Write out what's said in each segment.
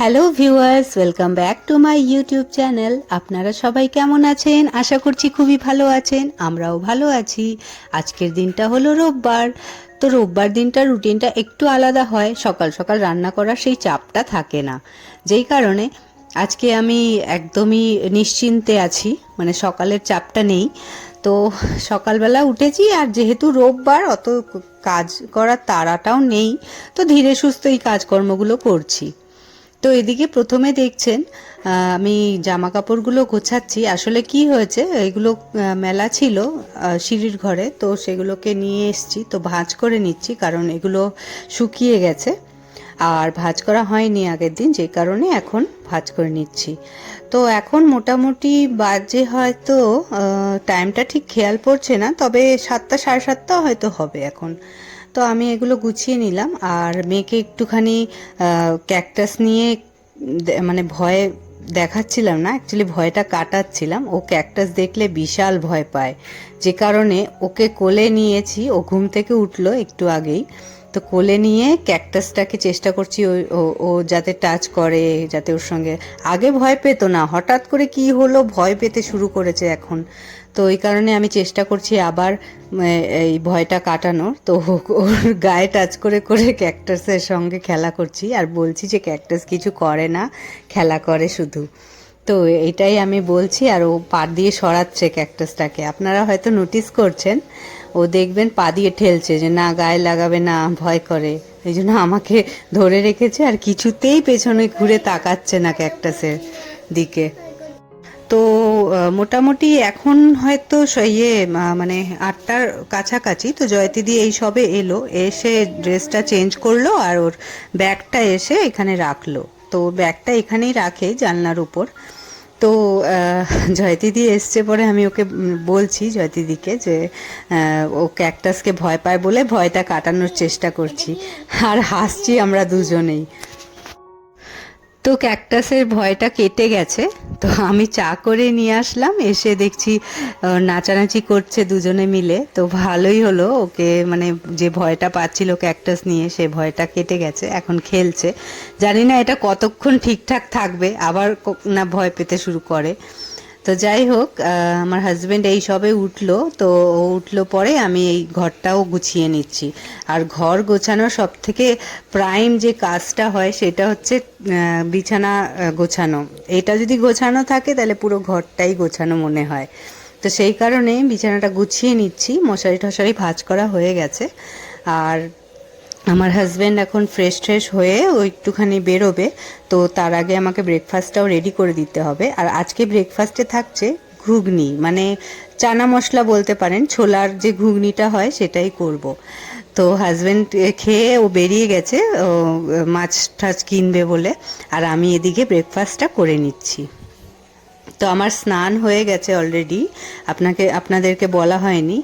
Hello viewers welcome back to my YouTube channel আপনারা সবাই কেমন আছেন? আশা করছি খুবই ভালো আছেন। আমরাও ভালো আছি। আজকের দিনটা হলো রোববার। তো রোববার দিনটা রুটিনটা একটু আলাদা হয়। সকাল সকাল রান্না করার সেই চাপটা থাকে না। যেই কারণে আজকে আমি একদমই নিশ্চিন্তে আছি। মানে সকালের চাপটা নেই। তো সকালবেলা উঠেছি আর যেহেতু রোববার, অত কাজ করার তাড়াটাও নেই। তো ধীরে সুস্থ এই কাজকর্মগুলো করছি। তো এদিকে প্রথমে দেখছেন আমি জামা কাপড়গুলো গোছাচ্ছি। আসলে কি হয়েছে, এগুলো মেলা ছিল সিঁড়ির ঘরে, তো সেগুলোকে নিয়ে এসছি। তো ভাঁজ করে নিচ্ছি, কারণ এগুলো শুকিয়ে গেছে। আর ভাঁজ করা হয়নি আগের দিন, যে কারণে এখন ভাঁজ করে নিচ্ছি। তো এখন মোটামুটি বাজে হয়তো টাইমটা ঠিক খেয়াল পড়ছে না, তবে সাতটা, সাড়ে সাতটা হয়তো হবে এখন। তো আমি এগুলো গুছিয়ে নিলাম, আর মেয়েকে একটুখানি ক্যাকটাস নিয়ে মানে ভয় দেখাচ্ছিলাম না অ্যাকচুয়ালি ভয়টা কাটাচ্ছিলাম। ও ক্যাকটাস দেখলে বিশাল ভয় পায়। যে কারণে ওকে কোলে নিয়েছি, ও ঘুম থেকে উঠল একটু আগেই। তো কোলে নিয়ে ক্যাকটাসটাকে চেষ্টা করছি ও ও যাতে টাচ করে, যাতে ওর সঙ্গে। আগে ভয় পেতো না, হঠাৎ করে কি হলো ভয় পেতে শুরু করেছে এখন। তো ওই কারণে আমি চেষ্টা করছি আবার এই ভয়টা কাটানোর তো ওর গায়ে টাচ করে করে ক্যাকটাসের সঙ্গে খেলা করছি আর বলছি যে ক্যাকটাস কিছু করে না, খেলা করে শুধু। তো এটাই আমি বলছি আর ও পা দিয়ে সরাচ্ছে ক্যাকটাসটাকে। আপনারা হয়তো নোটিস করছেন ও দেখবেন পা দিয়ে ঠেলছে যে, না, গায়ে লাগাবে না, ভয় করে। এই জন্য আমাকে ধরে রেখেছে আর কিছুতেই পেছনে ঘুরে তাকাচ্ছে না ক্যাকটাসের দিকে। তো মোটামুটি এখন হয়তো ইয়ে মানে আটটার কাছাকাছি। তো জয়তিদি এই সবে এলো, এসে ড্রেসটা চেঞ্জ করল আর ওর ব্যাগটা এসে এখানে রাখল। তো ব্যাগটা এখানেই রাখে জানলার উপর। তো জয়তিদি এসছে পরে আমি ওকে বলছি জয়তিদিকে যে ও ক্যাকটাসকে ভয় পায় বলে ভয়টা কাটানোর চেষ্টা করছি। আর হাসছি আমরা দুজনেই। তো ক্যাকটাসের ভয়টা কেটে গেছে। তো আমি চা করে নিয়ে আসলাম, এসে দেখছি নাচানাচি করছে দুজনে মিলে। তো ভালোই হলো ওকে মানে যে ভয়টা পাচ্ছিল ক্যাকটাস নিয়ে, সে ভয়টা কেটে গেছে, এখন খেলছে। জানি না এটা কতক্ষণ ঠিকঠাক থাকবে, আবার না ভয় পেতে শুরু করে। তো যাই হোক আমার হাজব্যান্ড এই সবে উঠল, তো ও উঠল পরে আমি এই ঘরটাও গুছিয়ে নিচ্ছি। আর ঘর গোছানোর সব থেকে প্রাইম যে কাজটা হয় সেটা হচ্ছে বিছানা গোছানো। এটা যদি গোছানো থাকে, তাহলে পুরো ঘরটাই গোছানো মনে হয়। তো সেই কারণে বিছানাটা গুছিয়ে নিচ্ছি মশারি টশারি ভাঁজ করা হয়ে গেছে। আর আমার হাজব্যান্ড এখন ফ্রেশ ট্রেশ হয়ে ও একটুখানি বেরোবে, তো তার আগে আমাকে ব্রেকফাস্টটাও রেডি করে দিতে হবে। আর আজকে ব্রেকফাস্টে থাকছে ঘুগনি মানে চানা মশলা বলতে পারেন, ছোলার যে ঘুগনিটা হয় সেটাই করব। তো হাজব্যান্ড খেয়ে ও বেরিয়ে গেছে, ও মাছ টাছ কিনবে বলে, আর আমি এদিকে ব্রেকফাস্টটা করে নিচ্ছি। তো আমার স্নান হয়ে গেছে অলরেডি আপনাকে, আপনাদেরকে বলা হয়নি।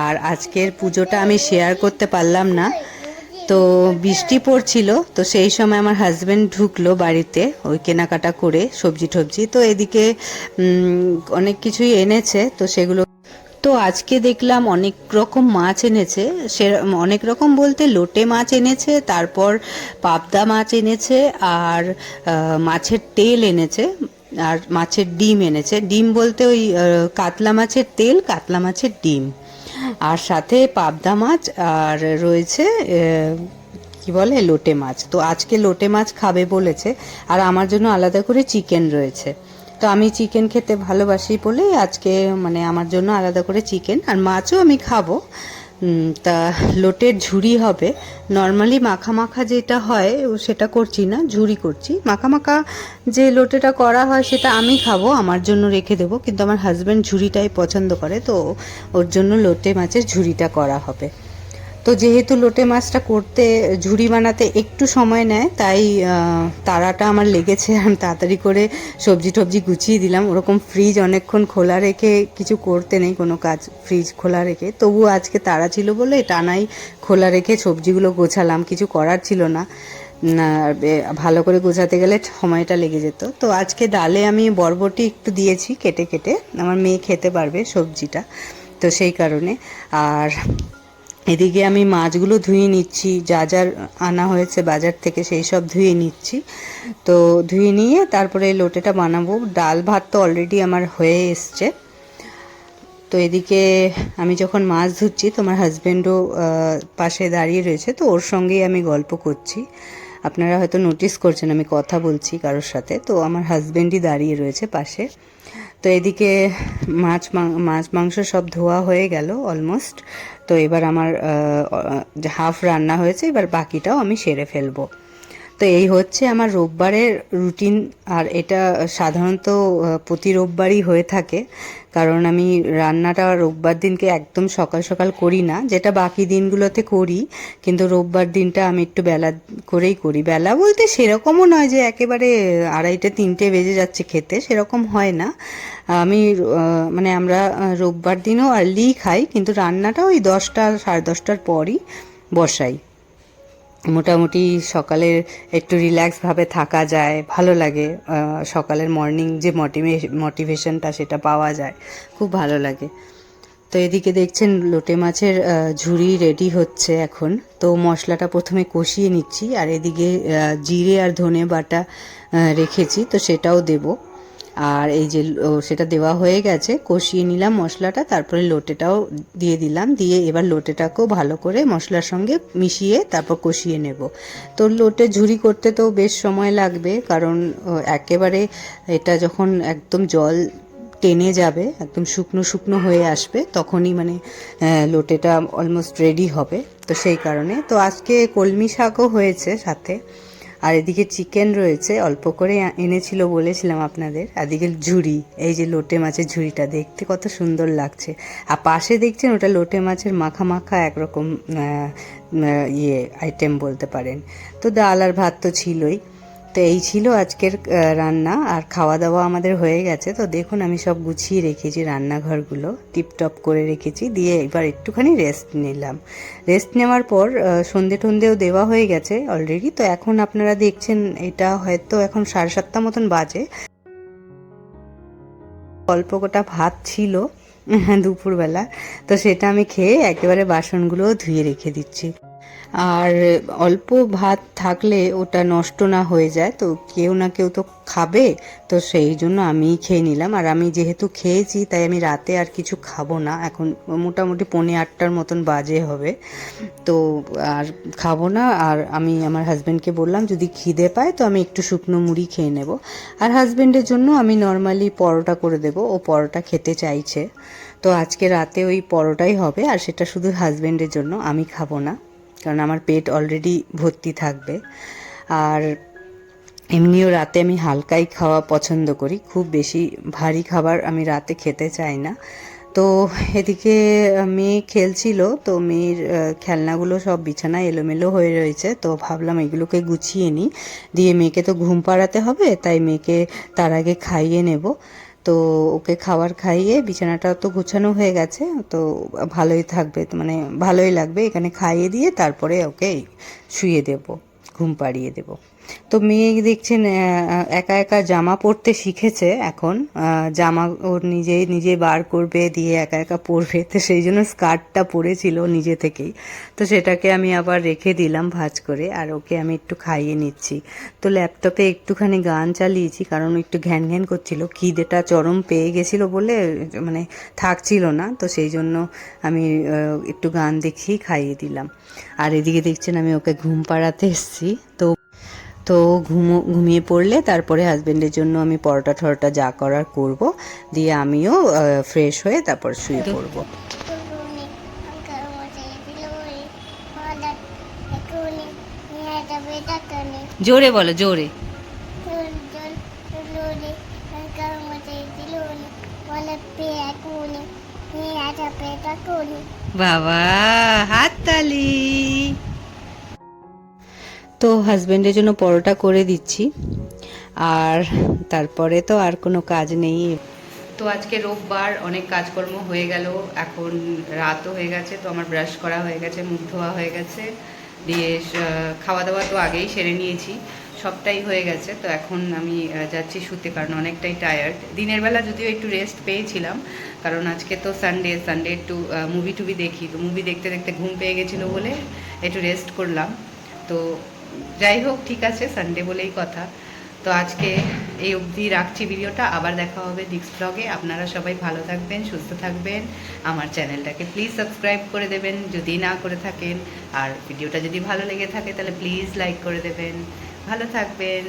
আর আজকের পুজোটা আমি শেয়ার করতে পারলাম না। তো বৃষ্টি পড়ছিল, তো সেই সময় আমার হাজব্যান্ড ঢুকলো বাড়িতে, ওই কেনাকাটা করে সবজি টবজি। তো এদিকে অনেক কিছুই এনেছে, তো সেগুলো তো আজকে দেখলাম অনেক রকম মাছ এনেছে, সে অনেক রকম বলতে লোটে মাছ এনেছে, তারপর পাবদা মাছ এনেছে, আর মাছের তেল এনেছে, আর মাছের ডিম এনেছে। ডিম বলতে ওই কাতলা মাছের তেল, কাতলা মাছের ডিম। আর সাথে পাবদা মাছ, আর রয়েছে কি বলে, লোটে মাছ। তো আজকে লোটে মাছ খাবে বলেছে, আর আমার জন্য আলাদা করে চিকেন রয়েছে। তো আমি চিকেন খেতে ভালোবাসি বলে আজকে মানে আমার জন্য আলাদা করে চিকেন, আর মাছও আমি খাব। তা লোটের ঝুড়ি হবে। নর্মালি মাখা মাখা যেটা হয় সেটা করছি না, ঝুড়ি করছি। মাখা মাখা যে লোটেটা করা হয়, সেটা আমি খাব, আমার জন্য রেখে দেবো, কিন্তু আমার হাজব্যান্ড ঝুড়িটাই পছন্দ করে, তো ওর জন্য লোটে মাছের ঝুড়িটা করা হবে। তো যেহেতু লোটে মাছটা করতে, ঝুড়ি বানাতে একটু সময় নেয়, তাই তারাটা আমার লেগেছে। আমি তাড়াতাড়ি করে সবজি টবজি গুছিয়ে দিলাম। ওরকম ফ্রিজ অনেকক্ষণ খোলা রেখে কিছু করতে নেই, কোনো কাজ ফ্রিজ খোলা রেখে। তবু আজকে তাড়া ছিল বলে টানাই খোলা রেখে সবজিগুলো গোছালাম। কিছু করার ছিল না। ভালো করে গোছাতে গেলে সময়টা লেগে যেত। তো আজকে ডালে আমি বরবটি একটু দিয়েছি কেটে কেটে। আমার মেয়ে খেতে পারবে সবজিটা, তো সেই কারণে। আর এদিকে আমি মাছগুলো ধুয়ে নিচ্ছি, যা যা আনা হয়েছে বাজার থেকে সেই সব ধুয়ে নিচ্ছি। তো ধুয়ে নিয়ে তারপরে এই লোটেটা বানাবো। ডাল ভাত তো অলরেডি আমার হয়ে এসছে। তো এদিকে আমি যখন মাছ ধুচ্ছি, তোমার হাজব্যান্ডও পাশে দাঁড়িয়ে রয়েছে, তো ওর সঙ্গেই আমি গল্প করছি। আপনারা হয়তো নোটিস করছেন আমি কথা বলছি কারোর সাথে। তো আমার হাজব্যান্ডই দাঁড়িয়ে রয়েছে পাশে। তো এদিকে মাছ মাছ, মাংস সব ধোয়া হয়ে গেল অলমোস্ট তো এবার আমার হাফ রান্না হয়েছে এবার বাকিটাও আমি সেরে ফেলব। তো এই হচ্ছে আমার রোববারের রুটিন আর এটা সাধারণত প্রতি রোববারই হয়ে থাকে। কারণ আমি রান্নাটা রোববার দিনকে একদম সকাল সকাল করি না, যেটা বাকি দিনগুলোতে করি। কিন্তু রোববার দিনটা আমি একটু বেলা করেই করি। বেলা বলতে সেরকমও নয় যে একেবারে আড়াইটে, তিনটে বেজে যাচ্ছে খেতে, সেরকম হয় না। আমি মানে আমরা রোববার দিনও আর্লিই খাই, কিন্তু রান্নাটা ওই দশটা, সাড়ে দশটার পরই বসাই। মোটামুটি সকালের একটু রিল্যাক্সভাবে থাকা যায়, ভালো লাগে। সকালের মর্নিং যে মোটিভে মোটিভেশনটা সেটা পাওয়া যায়, খুব ভালো লাগে। তো এদিকে দেখছেন লোটে মাছের ঝুড়ি রেডি হচ্ছে এখন। তো মশলাটা প্রথমে কষিয়ে নিচ্ছি, আর এদিকে জিরে আর ধনে বাটা রেখেছি, তো সেটাও দেবো। আর এই যে সেটা দেওয়া হয়ে গেছে, কষিয়ে নিলাম মশলাটা, তারপরে লোটেটাও দিয়ে দিলাম, দিয়ে এবার লোটেটাকেও ভালো করে মশলার সঙ্গে মিশিয়ে তারপর কষিয়ে নেব। তো লোটে ঝুরি করতে তো বেশ সময় লাগবে, কারণ একেবারে এটা যখন একদম জল টেনে যাবে, একদম শুকনো শুকনো হয়ে আসবে, তখনই মানে লোটেটা অলমোস্ট রেডি হবে। তো সেই কারণে, তো আজকে কলমি শাকও হয়েছে সাথে। আর এদিকে চিকেন রয়েছে, অল্প করে এনেছিল বলেছিলাম আপনাদের। এদিকে ঝুড়ি, এই যে লোটে মাছের ঝুড়িটা, দেখতে কত সুন্দর লাগছে। আর পাশে দেখছেন ওটা লোটে মাছের মাখা মাখা একরকম ইয়ে আইটেম বলতে পারেন। তো ডাল আর ভাত তো ছিলই। তো এই ছিল আজকের রান্না। আর খাওয়া দাওয়া আমাদের হয়ে গেছে। তো দেখুন, আমি সব গুছিয়ে রেখেছি রান্নাঘরগুলো। টিপটপ করে রেখেছি। দিয়ে এবার একটুখানি রেস্ট নিলাম। রেস্ট নেওয়ার পর সন্ধে টন্ধেও দেওয়া হয়ে গেছে অলরেডি তো এখন আপনারা দেখছেন, এটা হয়তো এখন সাড়ে সাতটা মতন বাজে। অল্প গোটা ভাত ছিল, দুপুরবেলা। তো সেটা আমি খেয়ে একেবারে বাসনগুলোও ধুয়ে রেখে দিচ্ছি। আর অল্প ভাত থাকলে ওটা নষ্ট না হয়ে যায়, তো কেউ না কেউ তো খাবে, তো সেই জন্য আমিই খেয়ে নিলাম। আর আমি যেহেতু খেয়েছি, তাই আমি রাতে আর কিছু খাব না। এখন মোটামুটি পৌনে আটটার মতন বাজে হবে। তো আর খাব না। আর আমি আমার হাজব্যান্ডকে বললাম, যদি খিদে পায়, তো আমি একটু শুকনো মুড়ি খেয়ে নেব। আর হাজব্যান্ডের জন্য আমি নর্মালি পরোটা করে দেব। ও পরোটা খেতে চাইছে। তো আজকে রাতে ওই পরোটাই হবে। আর সেটা শুধু হাজব্যান্ডের জন্য, আমি খাব না। কারণ আমার পেট অলরেডি ভর্তি থাকবে। আর এমনিও রাতে আমি হালকাই খাওয়া পছন্দ করি, খুব বেশি ভারী খাবার আমি রাতে খেতে চাই না। তো এদিকে মেয়ে খেলছিল, তো মেয়ের খেলনাগুলো সব বিছানায় এলোমেলো হয়ে রয়েছে, তো ভাবলাম এগুলোকে গুছিয়ে নিই। দিয়ে মেয়েকে তো ঘুম পাড়াতে হবে, তাই মেয়েকে তার আগে খাইয়ে নেব। তো ওকে খাবার খাইয়ে বিছানাটা তো গোছানো হয়ে গেছে, তো ভালোই থাকবে মানে ভালোই লাগবে। এখানে খাইয়ে দিয়ে তারপরে ওকে শুয়ে দেব, ঘুম পাড়িয়ে দেব। তো মেয়ে দেখছেন একা একা জামা পরতে শিখেছে এখন। জামা ওর নিজে নিজে বার করবে, দিয়ে একা একা পরবে। তো সেই জন্য স্কার্টটা পরেছিল নিজে থেকেই। তো সেটাকে আমি আবার রেখে দিলাম ভাঁজ করে, আর ওকে আমি একটু খাইয়ে নিচ্ছি। তো ল্যাপটপে একটুখানি গান চালিয়েছি, কারণ একটু ঘ্যান ঘ্যান করছিল। খিদেটা চরম পেয়ে গেছিল বলে মানে থাকছিল না। তো সেই জন্য আমি একটু গান দেখিয়ে খাইয়ে দিলাম। আর এদিকে দেখছেন, আমি ওকে ঘুম পাড়াতে এসেছি। তো তো ঘুমো ঘুমিয়ে পড়লে তারপরে হাজবেন্ডের জন্য আমি পরোটা টরোটা যা করার করব। দিয়ে আমিও ফ্রেশ হয়ে তারপর শুয়ে পড়ব। জোরে বলো জোরে। tuljul, tuluni, তো হাজব্যান্ডের জন্য পরোটা করে দিচ্ছি। আর তারপরে তো আর কোনো কাজ নেই। তো আজকে রোববার অনেক কাজকর্ম হয়ে গেল। এখন রাতও হয়ে গেছে, তো আমার ব্রাশ করা হয়ে গেছে, মুখ ধোয়া হয়ে গেছে। দিয়ে খাওয়া দাওয়া তো আগেই সেরে নিয়েছি। সবটাই হয়ে গেছে, তো এখন আমি যাচ্ছি শুতে কারণ অনেকটাই টায়ার্ড দিনের বেলা যদিও একটু রেস্ট পেয়েছিলাম, কারণ আজকে তো সানডে সানডে একটু মুভি টুভি দেখি। তো মুভি দেখতে দেখতে ঘুম পেয়ে গেছিল বলে একটু রেস্ট করলাম। তো যাই হোক, ঠিক আছে সানডে বলেই কথা। তো আজকে এই অবধি রাখছি ভিডিওটা। আবার দেখা হবে ডিক্স ব্লগে আপনারা সবাই ভালো থাকবেন, সুস্থ থাকবেন। আমার চ্যানেলটাকে প্লিজ সাবস্ক্রাইব করে দেবেন, যদি না করে থাকেন। আর ভিডিওটা যদি ভালো লেগে থাকে, তাহলে প্লিজ লাইক করে দেবেন। ভালো থাকবেন।